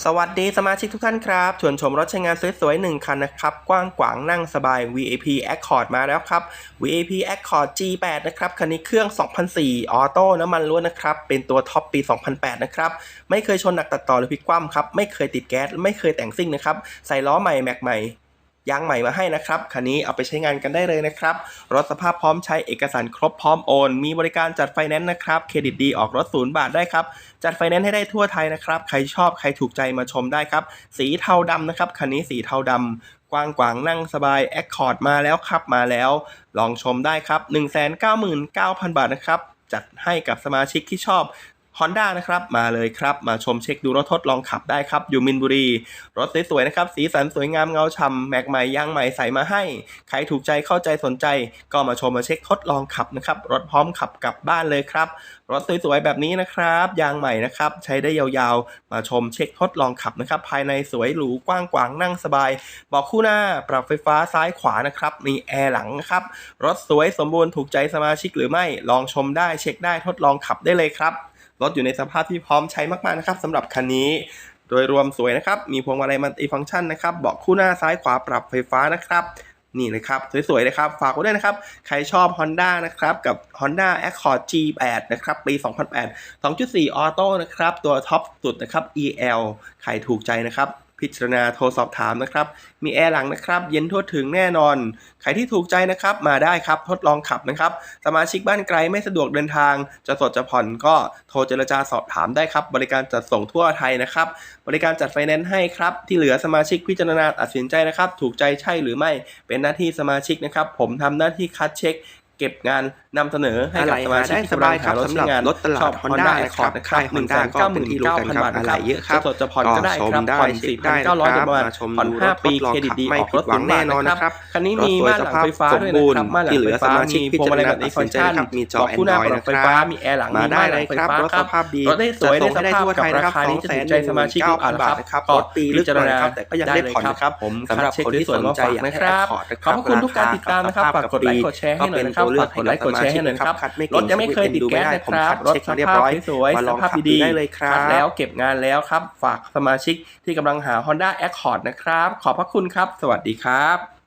สวัสดีสมาชิกทุกท่านครับชวนชมรถใช้งานสวยๆหนึ่งคันนะครับ กว้างกวางนั่งสบาย VAP Accord มาแล้วครับ VAP Accord G8 นะครับ คันนี้เครื่อง 2004 ออโต้น้ำมันล้วนนะครับ เป็นตัวท็อปปี 2008 นะครับ ไม่เคยชนหนักตัดต่อหรือพลิกคว่ำครับ ไม่เคยติดแก๊ส ไม่เคยแต่งซิ่งนะครับ ใส่ล้อใหม่แม็กใหม่ ยางใหม่มาให้นะครับ คันนี้เอาไปใช้งานกันได้เลยนะครับ รถสภาพพร้อมใช้เอกสารครบพร้อมโอน มีบริการจัดไฟแนนซ์นะครับ เครดิตดีออกรถศูนย์บาทได้ครับ จัดไฟแนนซ์ให้ได้ทั่วไทยนะครับ ใครชอบใครถูกใจมาชมได้ครับ สีเทาดำนะครับ คันนี้สีเทาดำกว้างขวางนั่งสบาย Accord มาแล้วครับ มาแล้ว ลองชมได้ครับ 199,000 บาทนะครับจัดให้กับสมาชิกที่ชอบ Honda นะครับมาเลยครับมาชมเช็คดูรถทดลองขับได้ครับอยู่มินบุรี รถสวยๆนะครับ สีสันสวยงามเงาฉ่ำแม็กใหม่ยางใหม่ใส่มาให้ ใครถูกใจเข้าใจสนใจ ก็มาชมมาเช็คทดลองขับนะครับ รถพร้อมขับกลับบ้านเลยครับ รถสวยๆแบบนี้นะครับยางใหม่นะครับ ใช้ได้ยาวๆ มาชมเช็คทดลองขับนะครับ ภายในสวยหรูกว้างขวางนั่งสบายเบอกคู่หน้าปรับไฟฟ้าซ้ายขวานะครับ มีแอร์หลังนะครับรถสวยสมบูรณ์ถูกใจสมาชิกหรือไม่ลองชมได้เช็คได้ทดลองขับได้เลยครับ รถอยู่ในสภาพที่พร้อมใช้มากๆนะครับสำหรับคันนี้ โดยรวมสวยนะครับ มีพวงมาลัยมัลติฟังก์ชันนะครับเบาะคู่หน้าซ้ายขวาปรับไฟฟ้านะครับนี่เลยครับ สวยๆนะครับ ฝากไว้ด้วยนะครับ ใครชอบ Honda นะครับ กับ Honda Accord G8 นะครับ ปี 2008 2.4ออโต้นะครับ ตัวท็อปสุดนะครับ EL ใครถูกใจนะครับ พิจารณาโทรสอบถามนะครับ มีแอร์หลังนะครับ เย็นทั่วถึงแน่นอน ใครที่ถูกใจนะครับ มาได้ครับ ทดลองขับนะครับ สมาชิกบ้านไกลไม่สะดวกเดินทาง จะสดจะผ่อนก็โทรเจรจาสอบถามได้ครับ บริการจัดส่งทั่วไทยนะครับ บริการจัดไฟแนนซ์ให้ครับ ที่เหลือสมาชิกพิจารณาตัดสินใจนะครับ ถูกใจใช่หรือไม่ เป็นหน้าที่สมาชิกนะครับ ผมทำหน้าที่คัดเช็ค เก็บงานนำเสนอให้กับสมาชิกที่กำลังหารถใช้งานรถตลาดชอบ Honda Honda Accord Accord นะครับค่าย Honda ก็เป็นที่รู้กันครับ19,000อะไรเยอะครับจสดจะผ่อนก็ได้ก็ชครับมได้ผ่อนเช็คได้นะครับ4,900ประมาณมาชมผ่อนดู5ปีรถทดลองเครดิตดีขับไม่ออกรถผิดหวังแน่นอนนะครับคันนี้มีม่านหลังไฟฟ้าด้วยนะครับม่านหลังที่เหลืไฟอฟ้าสมาชิกมีพิพวงจารมาลัยณามัลติฟังก์ชันตัดสินใจนะครับมีจอเบาะคู่หน้า Android ปรับไฟฟ้านะครับมีแอร์หลังมาได้เลยครับม่นหรลัถงไฟสฟ้าภาพดีรถได้สวยจะได้ส่งสให้ได้ภาพทั่วกับไทยรานะครับคานี้จะถูกใจสมาชิกทุกอัน200,000นะครับบาทนะครับก็ปีพิจารณาลึกหน่อยครับแต่ก็ยังได้ผ่อนนะครับผมสำหรับเช็คคนที่สวยๆมาฝากสนใจอยากให้นะครับ Accord นะครับขอบคุณทุกการติดตามนะครับราคาฝากกดไลค์กดแชร์ให้หน่อยนะครับก็เป็นตัวเลือกฝากกดไลค์กดแชร์ให้หน่อยนะครับคัดไม่เก่รงถยังไม่เคยติดแก๊สนะครับผมรคัถดสเช็คเรียบภาร้พอยสวยมาๆลสองภาพขับดีได้เลยครัคับดแล้วเก็บงานแล้วครับ ฝากสมาชิกที่กำลังหา Honda Accord นะครับ ขอบพระคุณครับ สวัสดีครับ